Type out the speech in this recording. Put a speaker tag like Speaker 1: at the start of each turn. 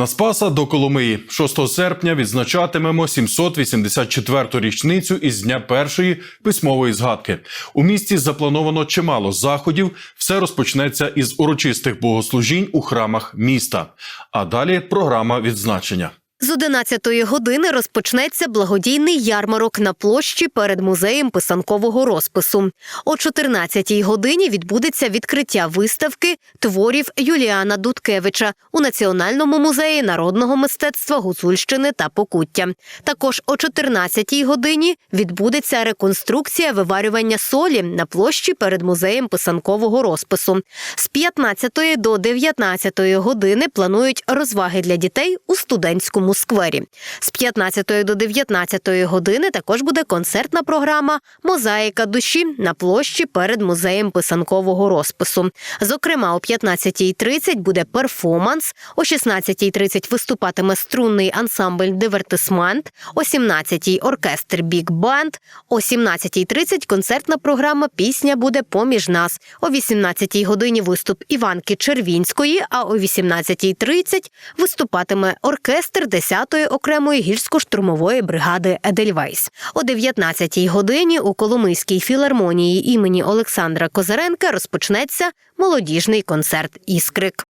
Speaker 1: На Спаса до Коломиї 6 серпня відзначатимемо 784-ту річницю із дня першої письмової згадки. У місті заплановано чимало заходів. Все розпочнеться із урочистих богослужінь у храмах міста. А далі програма відзначення.
Speaker 2: З 11-ї години розпочнеться благодійний ярмарок на площі перед музеєм писанкового розпису. О 14-й годині відбудеться відкриття виставки творів Юліана Дудкевича у Національному музеї народного мистецтва Гуцульщини та Покуття. Також о 14-й годині відбудеться реконструкція виварювання солі на площі перед музеєм писанкового розпису. З 15 до 19 години планують розваги для дітей у студентському сквері. З 15 до 19 години також буде концертна програма Мозаїка душі на площі перед музеєм писанкового розпису. Зокрема, о 15.30 буде перформанс, о 16.30 виступатиме струнний ансамбль Дивертисмент, о 17.00 оркестр Біг Банд, о 17.30 концертна програма Пісня буде поміж нас. О 18.00 годині виступ Іванки Червінської, а о 18.30 виступатиме оркестр 10-ї окремої гірсько-штурмової бригади Едельвейс. О 19-й годині у Коломийській філармонії імені Олександра Козаренка розпочнеться молодіжний концерт Іскрик.